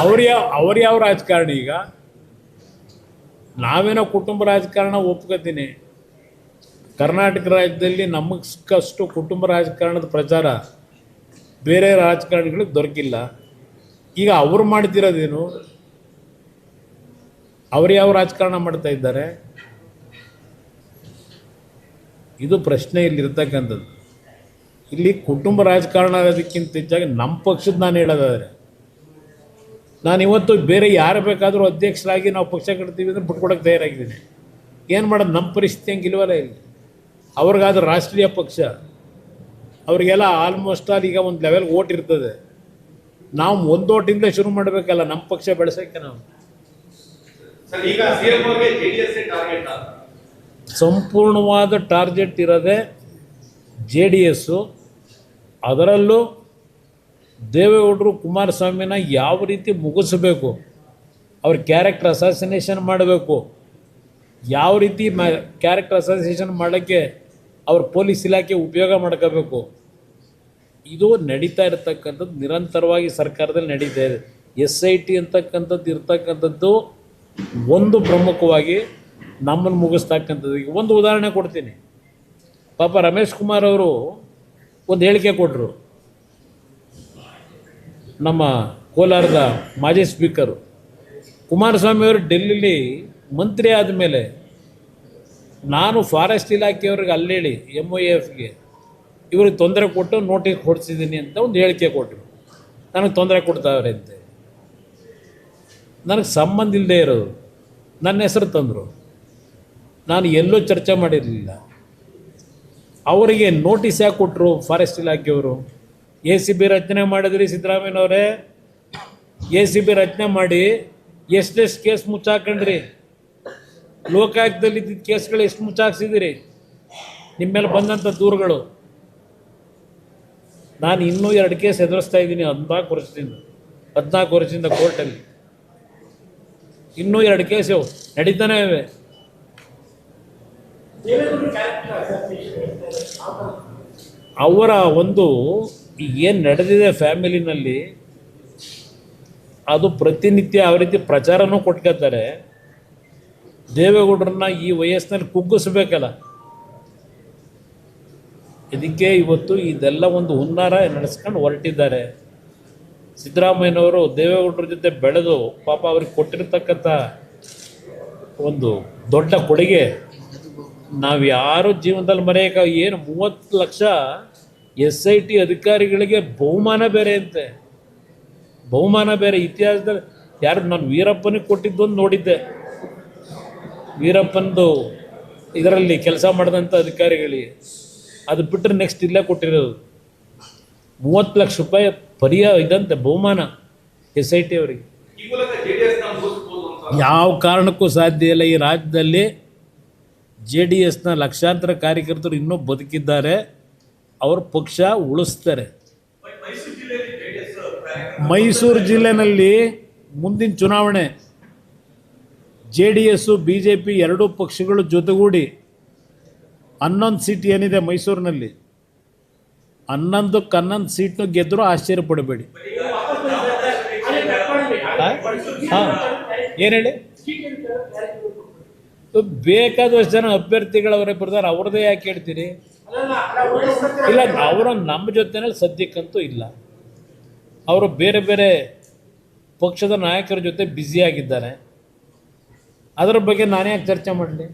ಅವ್ರ ಯಾವ ಅವ್ರ ಯಾವ ರಾಜಕಾರಣಿ ಈಗ? ನಾವೇನೋ ಕುಟುಂಬ ರಾಜಕಾರಣ ಒಪ್ಕೋತೀನಿ. ಕರ್ನಾಟಕ ರಾಜ್ಯದಲ್ಲಿ ನಮಗೆ ಸಿಕ್ಕಷ್ಟು ಕುಟುಂಬ ರಾಜಕಾರಣದ ಪ್ರಚಾರ ಬೇರೆ ರಾಜಕಾರಣಿಗಳಿಗೆ ದೊರಕಿಲ್ಲ. ಈಗ ಅವರು ಮಾಡ್ತಿರೋದೇನು? ಅವ್ರು ಯಾವ ರಾಜಕಾರಣ ಮಾಡ್ತಾ ಇದ್ದಾರೆ? ಇದು ಪ್ರಶ್ನೆ ಇಲ್ಲಿರ್ತಕ್ಕಂಥದ್ದು ಇಲ್ಲಿ ಕುಟುಂಬ ರಾಜಕಾರಣ ಅದಕ್ಕಿಂತ ಹೆಚ್ಚಾಗಿ ನಮ್ಮ ಪಕ್ಷದ ನಾನು ಹೇಳೋದಾದರೆ ನಾನು ಇವತ್ತು ಬೇರೆ ಯಾರು ಬೇಕಾದರೂ ಅಧ್ಯಕ್ಷರಾಗಿ ನಾವು ಪಕ್ಷ ಕಟ್ತೀವಿ ಅಂದರೆ ಬಿಟ್ಕೊಡಕ್ಕೆ ತಯಾರಾಗಿದ್ದೀನಿ. ಏನು ಮಾಡೋದು? ನಮ್ಮ ಪರಿಸ್ಥಿತಿ ಹಂಗಿಲ್ವಲ್ಲ ಇಲ್ಲಿ. ಅವ್ರಿಗಾದ್ರೆ ರಾಷ್ಟ್ರೀಯ ಪಕ್ಷ. ಅವರಿಗೆಲ್ಲ ಆಲ್ಮೋಸ್ಟ್ ಆಲ್ ಈಗ ಒಂದು ಲೆವೆಲ್ ಓಟ್ ಇರ್ತದೆ. ನಾವು ಒಂದು ಓಟಿಂದ ಶುರು ಮಾಡಬೇಕಲ್ಲ ನಮ್ಮ ಪಕ್ಷ ಬೆಳೆಸೋಕ್ಕೆ ನಾವು. ಸಂಪೂರ್ಣವಾದ ಟಾರ್ಗೆಟ್ ಇರೋದೇ ಜೆ ಡಿ ಎಸ್ಸು ಅದರಲ್ಲೂ ದೇವೇಗೌಡರು ಕುಮಾರಸ್ವಾಮಿನ ಯಾವ ರೀತಿ ಮುಗಿಸ್ಬೇಕು, ಅವ್ರ ಕ್ಯಾರೆಕ್ಟರ್ ಅಸಾಸಿನೇಷನ್ ಮಾಡಬೇಕು, ಯಾವ ರೀತಿ ಮ ಕ್ಯಾರೆಕ್ಟರ್ ಅಸೋಸಿಯೇಷನ್ ಮಾಡೋಕ್ಕೆ ಅವ್ರ ಪೊಲೀಸ್ ಇಲಾಖೆ ಉಪಯೋಗ ಮಾಡ್ಕೋಬೇಕು, ಇದು ನಡೀತಾ ಇರತಕ್ಕಂಥದ್ದು ನಿರಂತರವಾಗಿ ಸರ್ಕಾರದಲ್ಲಿ ನಡೀತಾ ಇದೆ. ಎಸ್ ಐ ಟಿ ಅಂತಕ್ಕಂಥದ್ದು ಇರ್ತಕ್ಕಂಥದ್ದು ಒಂದು ಪ್ರಮುಖವಾಗಿ ನಮ್ಮನ್ನು ಮುಗಿಸ್ತಕ್ಕಂಥದ್ದು. ಈಗ ಒಂದು ಉದಾಹರಣೆ ಕೊಡ್ತೀನಿ. ಪಾಪ ರಮೇಶ್ ಕುಮಾರ್ ಅವರು ಒಂದು ಹೇಳಿಕೆ ಕೊಟ್ಟರು ನಮ್ಮ ಕೋಲಾರದ ಮಾಜಿ ಸ್ಪೀಕರು ಕುಮಾರಸ್ವಾಮಿ ಅವರು ಡೆಲ್ಲಿಲಿ ಮಂತ್ರಿ ಆದಮೇಲೆ ನಾನು ಫಾರೆಸ್ಟ್ ಇಲಾಖೆಯವ್ರಿಗೆ ಅಲ್ಲೇಳಿ ಎಂ ಒ ಎಫ್ಗೆ ಇವ್ರಿಗೆ ತೊಂದರೆ ಕೊಟ್ಟು ನೋಟಿಸ್ ಕೊಡ್ಸಿದ್ದೀನಿ ಅಂತ ಒಂದು ಹೇಳಿಕೆ ಕೊಟ್ಟರು. ನನಗೆ ತೊಂದರೆ ಕೊಡ್ತಾವ್ರೆ ಅಂತೆ. ನನಗೆ ಸಂಬಂಧ ಇಲ್ಲದೆ ಇರೋದು. ನನ್ನ ಹೆಸರು ತಂದರು. ನಾನು ಎಲ್ಲೂ ಚರ್ಚೆ ಮಾಡಿರಲಿಲ್ಲ. ಅವರಿಗೆ ನೋಟಿಸ್ ಯಾಕೆ ಕೊಟ್ಟರು ಫಾರೆಸ್ಟ್ ಇಲಾಖೆಯವರು? ಎ ಸಿ ಬಿ ರಚನೆ ಮಾಡಿದ್ರಿ ಸಿದ್ದರಾಮಯ್ಯನವರೇ. ಎ ಸಿ ಬಿ ರಚನೆ ಮಾಡಿ ಎಷ್ಟೆಷ್ಟು ಕೇಸ್ ಮುಚ್ಚಾಕೊಂಡ್ರಿ? ಲೋಕಾಯುಕ್ತದಲ್ಲಿ ಇದ್ದಿದ್ದ ಕೇಸ್ಗಳು ಎಷ್ಟು ಮುಚ್ಚಾಕ್ಸಿದ್ದೀರಿ ನಿಮ್ಮ ಮೇಲೆ ಬಂದಂಥ ದೂರುಗಳು. ನಾನು ಇನ್ನೂ ಎರಡು ಕೇಸ್ ಎದುರಿಸ್ತಾ ಇದ್ದೀನಿ ಹದಿನಾಲ್ಕು ವರ್ಷದಿಂದ ಹದಿನಾಲ್ಕು ವರ್ಷದಿಂದ ಕೋರ್ಟಲ್ಲಿ. ಇನ್ನೂ ಎರಡು ಕೇಸು ನಡೀತಾನೆ ಇವೆ. ಅವರ ಒಂದು ಏನು ನಡೆದಿದೆ ಫ್ಯಾಮಿಲಿನಲ್ಲಿ, ಅದು ಪ್ರತಿನಿತ್ಯ ಆ ರೀತಿ ಪ್ರಚಾರನೂ ಕೊಟ್ಕೋತಾರೆ ದೇವೇಗೌಡರನ್ನ ಈ ವಯಸ್ಸಿನಲ್ಲಿ ಕುಗ್ಗಿಸ್ಬೇಕಲ್ಲ. ಇದಕ್ಕೆ ಇವತ್ತು ಇದೆಲ್ಲ ಒಂದು ಹುನ್ನಾರ ನಡೆಸ್ಕೊಂಡು ಹೊರಟಿದ್ದಾರೆ. ಸಿದ್ದರಾಮಯ್ಯನವರು ದೇವೇಗೌಡರ ಜೊತೆ ಬೆಳೆದು ಪಾಪ ಅವ್ರಿಗೆ ಕೊಟ್ಟಿರ್ತಕ್ಕಂಥ ಒಂದು ದೊಡ್ಡ ಕೊಡುಗೆ. ನಾವು ಯಾರು ಜೀವನದಲ್ಲಿ ಮರೆಯೋಕೆ ಏನು ಮೂವತ್ತು ಲಕ್ಷ ಎಸ್ ಐ ಟಿ ಅಧಿಕಾರಿಗಳಿಗೆ ಬಹುಮಾನ ಬೇರೆ ಅಂತೆ. ಬಹುಮಾನ ಬೇರೆ. ಇತಿಹಾಸದಲ್ಲಿ ಯಾರು ನಾನು ವೀರಪ್ಪನಿಗೆ ಕೊಟ್ಟಿದ್ದೊಂದು ನೋಡಿದ್ದೆ. ವೀರಪ್ಪನದು ಇದರಲ್ಲಿ ಕೆಲಸ ಮಾಡಿದಂಥ ಅಧಿಕಾರಿಗಳಿಗೆ. ಅದು ಬಿಟ್ಟರೆ ನೆಕ್ಸ್ಟ್ ಇಲ್ಲೇ ಕೊಟ್ಟಿರೋದು. ಮೂವತ್ತು ಲಕ್ಷ ರೂಪಾಯಿ ಪರಿಯ ಇದಂತೆ ಬಹುಮಾನ ಎಸ್ ಐ ಟಿ ಅವರಿಗೆ. ಅಂತ. ಯಾವ ಕಾರಣಕ್ಕೂ ಸಾಧ್ಯ ಇಲ್ಲ. ಈ ರಾಜ್ಯದಲ್ಲಿ ಜೆ ಡಿ ಎಸ್ನ ಲಕ್ಷಾಂತರ ಕಾರ್ಯಕರ್ತರು ಇನ್ನೂ ಬದುಕಿದ್ದಾರೆ. ಅವ್ರ ಪಕ್ಷ ಉಳಿಸ್ತಾರೆ. ಮೈಸೂರು ಜಿಲ್ಲೆಯಲ್ಲಿ ಜೆಡಿಎಸ್ ಮೈಸೂರು ಜಿಲ್ಲೆನಲ್ಲಿ ಮುಂದಿನ ಚುನಾವಣೆ. J D S B J P ಎರಡೂ ಪಕ್ಷಗಳು ಜೊತೆಗೂಡಿ ಹನ್ನೊಂದು ಸೀಟ್ ಏನಿದೆ ಮೈಸೂರಿನಲ್ಲಿ. ಹನ್ನೊಂದಕ್ಕೆ ಹನ್ನೊಂದು ಸೀಟ್ನು ಗೆದ್ದರೂ ಆಶ್ಚರ್ಯ ಪಡಬೇಡಿ. ಹಾಂ? ಏನು ಹೇಳಿ? ಬೇಕಾದಷ್ಟು ಜನ ಅಭ್ಯರ್ಥಿಗಳವರೇ ಬರ್ತಾರೆ. ಅವ್ರದ್ದೇ ಯಾಕೆ ಹೇಳ್ತೀರಿ? ಇಲ್ಲ, ಅವರು ನಮ್ಮ ಜೊತೆನಲ್ಲಿ ಸದ್ಯಕ್ಕಂತೂ ಇಲ್ಲ. ಅವರು ಬೇರೆ ಬೇರೆ ಪಕ್ಷದ ನಾಯಕರ ಜೊತೆ ಬ್ಯುಸಿಯಾಗಿದ್ದಾರೆ ಅದರ ಬಗ್ಗೆ ನಾನೇ ಚರ್ಚೆ ಮಾಡಲಿ?